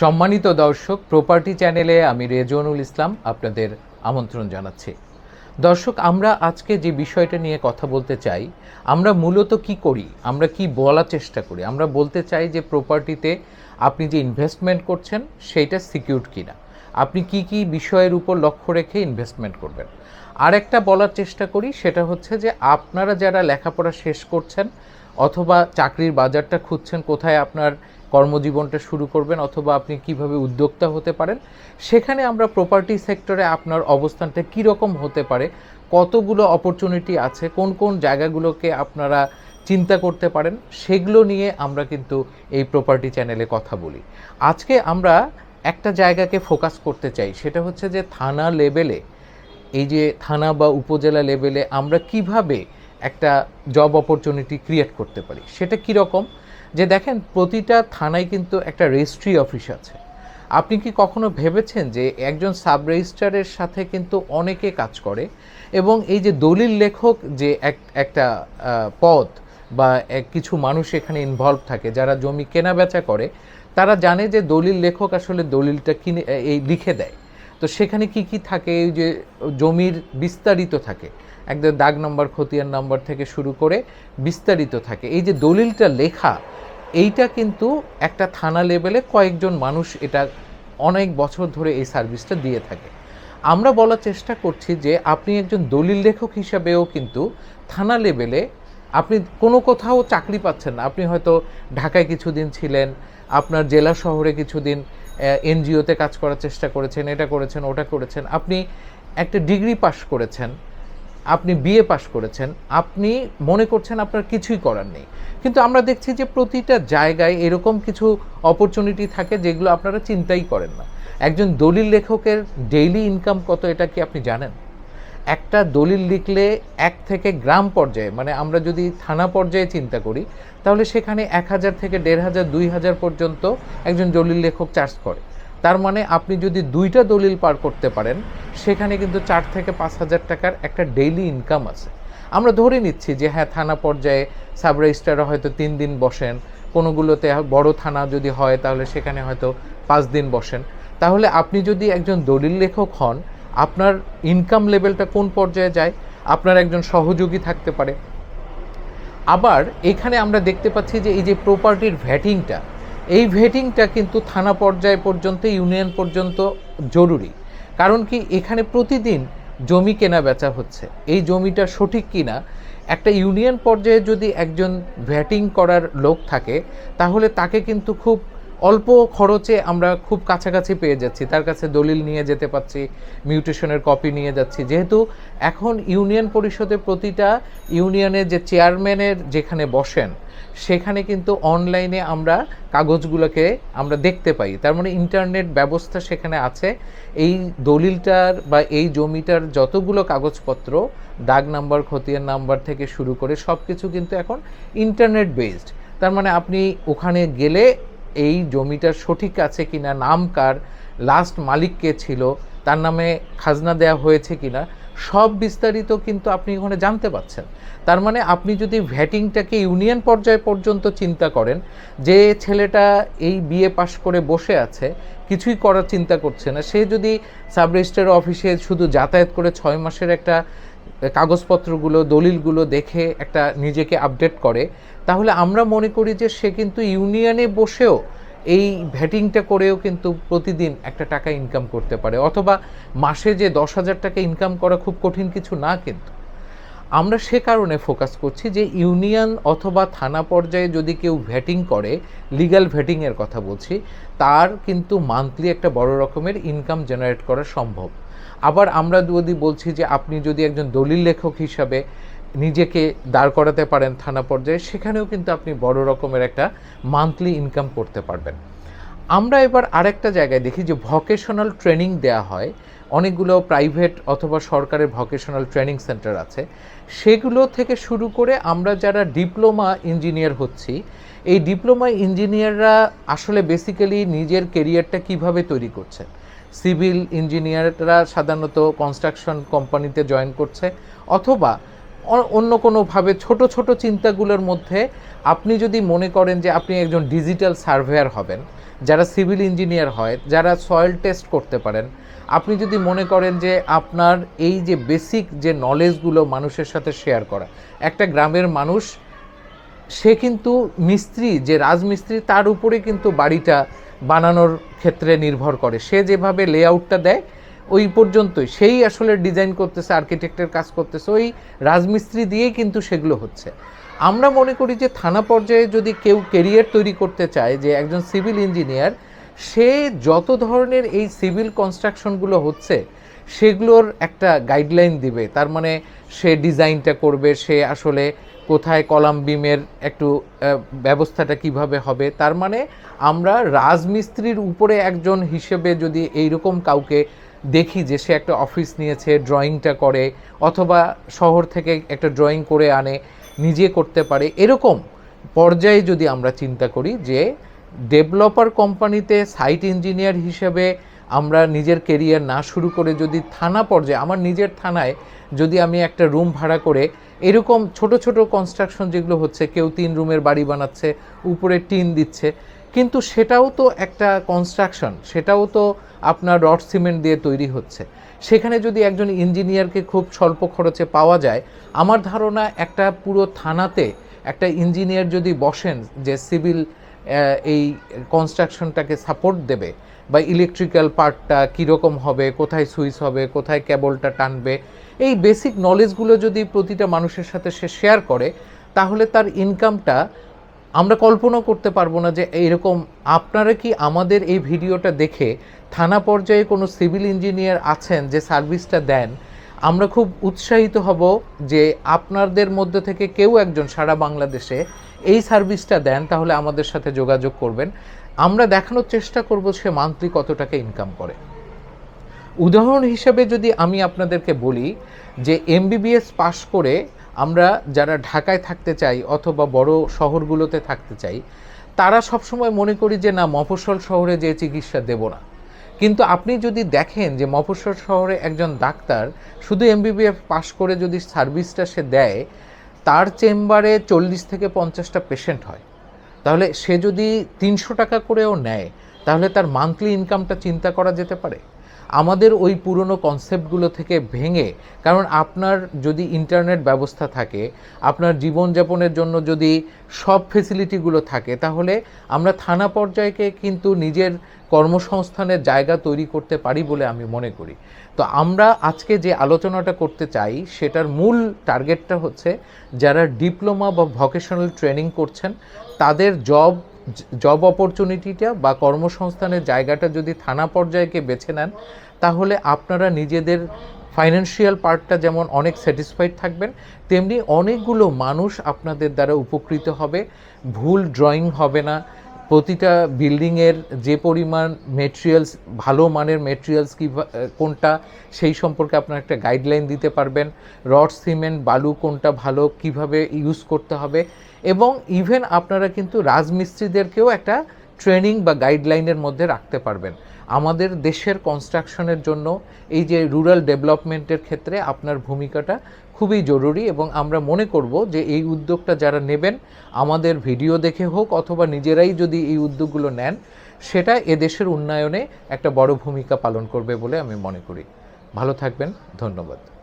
সম্মানিত দর্শক প্রপার্টি চ্যানেলে আমি রেজওয়ানুল ইসলাম আপনাদের আমন্ত্রণ জানাচ্ছি। দর্শক, আমরা আজকে যে বিষয়টা নিয়ে কথা বলতে চাই, আমরা মূলত কি করি? আমরা কি বলার চেষ্টা করি? আমরা বলতে চাই যে প্রপার্টিতে আপনি যে ইনভেস্টমেন্ট করছেন সেইটা সিকিউর কিনা? আপনি কি কি বিষয়ের উপর লক্ষ্য রেখে ইনভেস্টমেন্ট করবেন? আরেকটা বলার চেষ্টা করি, সেটা হচ্ছে যে আপনারা যারা লেখাপড়া শেষ করছেন, অথবা চাকরির বাজারটা খুঁজছেন, কোথায় আপনার কর্মজীবনটা শুরু করবেন অথবা আপনি কীভাবে উদ্যোক্তা হতে পারেন, সেখানে আমরা প্রপার্টি সেক্টরে আপনার অবস্থানটা কীরকম হতে পারে, কতগুলো অপরচুনিটি আছে, কোন কোন জায়গাগুলোকে আপনারা চিন্তা করতে পারেন, সেগুলো নিয়ে আমরা কিন্তু এই প্রপার্টি চ্যানেলে কথা বলি। আজকে আমরা একটা জায়গাকে ফোকাস করতে চাই, সেটা হচ্ছে যে থানা লেভেলে এই যে থানা বা উপজেলা লেভেলে আমরা কীভাবে একটা জব অপরচুনিটি ক্রিয়েট করতে পারি, সেটা কীরকম যে দেখেন, প্রতিটা থানায় কিন্তু একটা রেজিস্ট্রি অফিস আছে। আপনি কি কখনো ভেবেছেন যে একজন সাব রেজিস্ট্রারের সাথে কিন্তু অনেকে কাজ করে এবং এই যে দলিল লেখক যে এক, একটা পদ বা কিছু মানুষ এখানে ইনভলভ থাকে, যারা জমি কেনা বেচা করে, তারা জানে যে দলিল লেখক আসলে দলিলটা কিনে এই লিখে দেয়। তো সেখানে কি কি থাকে? এই যে জমির বিস্তারিত থাকে। একদম দাগ নম্বর, খতিয়ান নম্বর থেকে শুরু করে বিস্তারিত থাকে। এই যে দলিলটা লেখা এইটা কিন্তু একটা থানা লেভেলে কয়েকজন মানুষ এটা অনেক বছর ধরে এই সার্ভিসটা দিয়ে থাকে। আমরা বলার চেষ্টা করছি যে আপনি একজন দলিল লেখক হিসাবেও কিন্তু থানা লেভেলে আপনি কোনো কোথাও চাকরি পাচ্ছেন না। আপনি হয়তো ঢাকায় কিছুদিন ছিলেন, আপনার জেলা শহরে কিছুদিন এনজিওতে কাজ করার চেষ্টা করেছেন, এটা করেছেন, ওটা করেছেন। আপনি একটা ডিগ্রি পাশ করেছেন আপনি বিএ পাশ করেছেন, আপনি মনে করছেন আপনার কিছুই করার নেই। কিন্তু আমরা দেখছি যে প্রতিটা জায়গায় এরকম কিছু অপরচুনিটি থাকে যেগুলো আপনারা চিন্তাই করেন না। একজন দলিল লেখকের ডেইলি ইনকাম কত এটা কি আপনি জানেন? একটা দলিল লিখলে এক থেকে গ্রাম পর্যায়ে মানে আমরা যদি থানা পর্যায়ে চিন্তা করি, তাহলে সেখানে এক হাজার থেকে দেড় হাজার, দুই হাজার পর্যন্ত একজন দলিল লেখক চার্জ করে। তার মানে আপনি যদি দুইটা দলিল পার করতে পারেন, সেখানে কিন্তু চার থেকে পাঁচ হাজার টাকার একটা ডেইলি ইনকাম আছে। আমরা ধরে নিচ্ছি যে হ্যাঁ থানা পর্যায়ে সাব রেজিস্ট্রাররা হয়তো তিন দিন বসেন, কোনোগুলোতে বড় থানা যদি হয়, তাহলে সেখানে হয়তো পাঁচ দিন বসেন। তাহলে আপনি যদি একজন দলিল লেখক হন, আপনার ইনকাম লেভেলটা কোন পর্যায়ে যায়? আপনার একজন সহযোগী থাকতে পারে। আবার এখানে আমরা দেখতে পাচ্ছি যে, এই যে প্রপার্টির ভ্যাটিংটা এই ভেটিংটা কিন্তু থানা পর্যায় পর্যন্ত, ইউনিয়ন পর্যন্ত জরুরি। কারণ কি, এখানে প্রতিদিন জমি কেনা বেচা হচ্ছে। এই জমিটা সঠিক কিনা? একটা ইউনিয়ন পর্যায়ে যদি একজন ভ্যাটিং করার লোক থাকে, তাহলে তাকে কিন্তু খুব অল্প খরচে আমরা খুব কাছাকাছি পেয়ে যাচ্ছি। তার কাছে দলিল নিয়ে যেতে পারছি মিউটেশনের কপি নিয়ে যাচ্ছি। যেহেতু এখন ইউনিয়ন পরিষদে প্রতিটা ইউনিয়নের যে চেয়ারম্যানের যেখানে বসেন, সেখানে কিন্তু অনলাইনে আমরা কাগজগুলোকে আমরা দেখতে পাই। তার মানে ইন্টারনেট ব্যবস্থা সেখানে আছে। এই দলিলটার বা এই জমিটার যতগুলো কাগজপত্র, দাগ নাম্বার, খতিয়ান নাম্বার থেকে শুরু করে সব কিছু কিন্তু এখন ইন্টারনেট বেসড। তার মানে আপনি ওখানে গেলে এই জমিটার সঠিক আছে কিনা, নাম কার লাস্ট মালিক কে ছিল, তার নামে খাজনা দেওয়া হয়েছে কিনা, সব বিস্তারিত কিন্তু আপনি ওখানে জানতে পাচ্ছেন। তার মানে আপনি যদি ভ্যাটিংটাকে ইউনিয়ন পর্যায় পর্যন্ত চিন্তা করেন, যে ছেলেটা এই বিএ পাশ করে বসে আছে, কিছুই করার চিন্তা করছে না, সে যদি সাব রেজিস্ট্রার অফিসে শুধু যাতায়াত করে ছয় মাসের একটা কাগজপত্রগুলো, দলিলগুলো দেখে একটা নিজেকে আপডেট করে। তাহলে আমরা মনে করি যে সে কিন্তু ইউনিয়নে বসেও এই ভ্যাটিংটা করেও কিন্তু প্রতিদিন একটা টাকা ইনকাম করতে পারে। অথবা মাসে যে দশ হাজার টাকা ইনকাম করা খুব কঠিন কিছু না কিন্তু। আমরা সে কারণে ফোকাস করছি যে ইউনিয়ন অথবা থানা পর্যায়ে যদি কেউ ভ্যাটিং করে লিগ্যাল ভ্যাটিংয়ের কথা বলছি, তার কিন্তু মান্থলি একটা বড় রকমের ইনকাম জেনারেট করা সম্ভব। আবার আমরা যদি বলছি যে আপনি যদি একজন দলিল লেখক হিসাবে নিজেকে দাঁড় করাতে পারেন থানা পর্যায়ে, সেখানেও কিন্তু আপনি বড় রকমের একটা মান্থলি ইনকাম করতে পারবেন। আমরা এবার আরেকটা জায়গায় দেখি যে ভকেশনাল ট্রেনিং দেয়া হয়। অনেকগুলো প্রাইভেট অথবা সরকারের ভকেশনাল ট্রেনিং সেন্টার আছে। সেগুলো থেকে শুরু করে আমরা যারা ডিপ্লোমা ইঞ্জিনিয়ার হচ্ছি, এই ডিপ্লোমা ইঞ্জিনিয়াররা আসলে বেসিক্যালি নিজের কেরিয়ারটা কীভাবে তৈরি করছে সিভিল ইঞ্জিনিয়াররা সাধারণত কনস্ট্রাকশন কোম্পানিতে জয়েন করছে, অথবা অন্য কোনোভাবে ছোট ছোট চিন্তাগুলোর মধ্যে আপনি যদি মনে করেন যে আপনি একজন ডিজিটাল সার্ভেয়ার হবেন, যারা সিভিল ইঞ্জিনিয়ার হয়, যারা সয়েল টেস্ট করতে পারেন, আপনি যদি মনে করেন যে আপনার এই যে বেসিক যে নলেজগুলো মানুষের সাথে শেয়ার করা, একটা গ্রামের মানুষ সে কিন্তু মিস্ত্রি, যে রাজমিস্ত্রি, তার উপরে কিন্তু বাড়িটা বানানোর ক্ষেত্রে নির্ভর করে। সে যেভাবে লেআউটটা দেয়, ওই পর্যন্তই। সেই আসলে ডিজাইন করতেছে, আর্কিটেক্টের কাজ করতেছে, ওই রাজমিস্ত্রি দিয়েই কিন্তু সেগুলো হচ্ছে। আমরা মনে করি যে, থানা পর্যায়ে যদি কেউ কেরিয়ার তৈরি করতে চায়, যে একজন সিভিল ইঞ্জিনিয়ার সে যত ধরনের এই সিভিল কনস্ট্রাকশনগুলো হচ্ছে, সেগুলোর একটা গাইডলাইন দিবে। তার মানে সে ডিজাইনটা করবে, সে আসলে কোথায় কলাম বিমের একটু ব্যবস্থাটা কীভাবে হবে। তার মানে আমরা রাজমিস্ত্রির উপরে একজন হিসেবে যদি এইরকম কাউকে দেখি যে সে একটা অফিস নিয়েছে, ড্রয়িংটা করে, অথবা শহর থেকে একটা ড্রয়িং করে আনে, নিজে করতে পারে, এরকম পর্যায়ে যদি আমরা চিন্তা করি যে ডেভেলপার কোম্পানিতে সাইট ইঞ্জিনিয়ার হিসেবে আমরা নিজের কেরিয়ার না শুরু করে যদি থানা পর্যায়ে, আমার নিজের থানায় যদি আমি একটা রুম ভাড়া করে, এরকম ছোট ছোট কনস্ট্রাকশন যেগুলো হচ্ছে, কেউ তিন রুমের বাড়ি বানাচ্ছে, উপরে টিন দিচ্ছে, কিন্তু সেটাও তো একটা কনস্ট্রাকশন সেটাও তো আপনার রড সিমেন্ট দিয়ে তৈরি হচ্ছে। সেখানে যদি একজন ইঞ্জিনিয়ারকে খুব স্বল্প খরচে পাওয়া যায়, আমার ধারণা একটা পুরো থানাতে একটা ইঞ্জিনিয়ার যদি বসেন যে সিভিল এই কনস্ট্রাকশনটাকে সাপোর্ট দেবে বা ইলেকট্রিক্যাল পার্টটা কীরকম হবে, কোথায় সুইচ হবে, কোথায় কেবলটা টানবে, এই বেসিক নলেজগুলো যদি প্রতিটা মানুষের সাথে সে শেয়ার করে, তাহলে তার ইনকামটা আমরা কল্পনা করতে পারব না যে এইরকম আপনারা কি আমাদের এই ভিডিওটা দেখে থানা পর্যায়ে কোনো সিভিল ইঞ্জিনিয়ার আছেন যে সার্ভিসটা দেন আমরা খুব উৎসাহিত হব যে আপনাদের মধ্যে থেকে কেউ একজন সারা বাংলাদেশে এই সার্ভিসটা দেন, তাহলে আমাদের সাথে যোগাযোগ করবেন। আমরা দেখানোর চেষ্টা করব সে মান্থলি কত টাকা ইনকাম করে। উদাহরণ হিসেবে যদি আমি আপনাদেরকে বলি যে এমবিবিএস পাশ করে আমরা যারা ঢাকায় থাকতে চাই অথবা বড় শহরগুলোতে থাকতে চাই, তারা সবসময় মনে করি যে না, মফস্বল শহরে যে চিকিৎসা দেব না। কিন্তু আপনি যদি দেখেন যে মফস্বল শহরে একজন ডাক্তার শুধু এমবিবিএফ পাশ করে যদি সার্ভিসটা সে দেয়, তার চেম্বারে চল্লিশ থেকে পঞ্চাশটা পেশেন্ট হয়। তাহলে সে যদি তিনশো টাকা করেও নেয়, তাহলে তার মান্থলি ইনকামটা চিন্তা করা যেতে পারে? আমাদের ওই পুরনো কনসেপ্টগুলো থেকে ভেঙে, কারণ আপনার যদি ইন্টারনেট ব্যবস্থা থাকে, আপনার জীবনযাপনের জন্য যদি সব ফেসিলিটিগুলো থাকে, তাহলে আমরা থানা পর্যায়কে কিন্তু নিজের কর্মসংস্থানের জায়গা তৈরি করতে পারি বলে আমি মনে করি। তো আমরা আজকে যে আলোচনাটা করতে চাই, সেটার মূল টার্গেটটা হচ্ছে, যারা ডিপ্লোমা বা ভকেশনাল ট্রেনিং করছেন, তাদের জব জব অপরচুনিটিটা বা কর্মসংস্থানের জায়গাটা যদি থানা পর্যায়কে বেছে নেন, তাহলে আপনারা নিজেদের ফাইন্যান্সিয়াল পার্টটা যেমন অনেক স্যাটিসফাইড থাকবেন, তেমনি অনেকগুলো মানুষ আপনাদের দ্বারা উপকৃত হবে। ভুল ড্রয়িং হবে না। প্রতিটা বিল্ডিংয়ের যে পরিমাণ মেটেরিয়ালস ভালো মানের মেটেরিয়ালস কী কোনটা, সেই সম্পর্কে আপনার একটা গাইডলাইন দিতে পারবেন। রড সিমেন্ট বালু কোনটা ভালো, কীভাবে ইউজ করতে হবে এবং ইভেন আপনারা কিন্তু রাজমিস্ত্রিদেরকেও একটা ট্রেনিং বা গাইডলাইনের মধ্যে রাখতে পারবেন। আমাদের দেশের কনস্ট্রাকশনের জন্য এই যে রুরাল ডেভেলপমেন্টের ক্ষেত্রে আপনার ভূমিকাটা খুবই জরুরি এবং আমরা মনে করব যে এই উদ্যোগটা যারা নেবেন, আমাদের ভিডিও দেখে হোক অথবা নিজেরাই যদি এই উদ্যোগগুলো নেন, সেটা এদেশের উন্নয়নে একটা বড় ভূমিকা পালন করবে বলে আমি মনে করি। ভালো থাকবেন, ধন্যবাদ।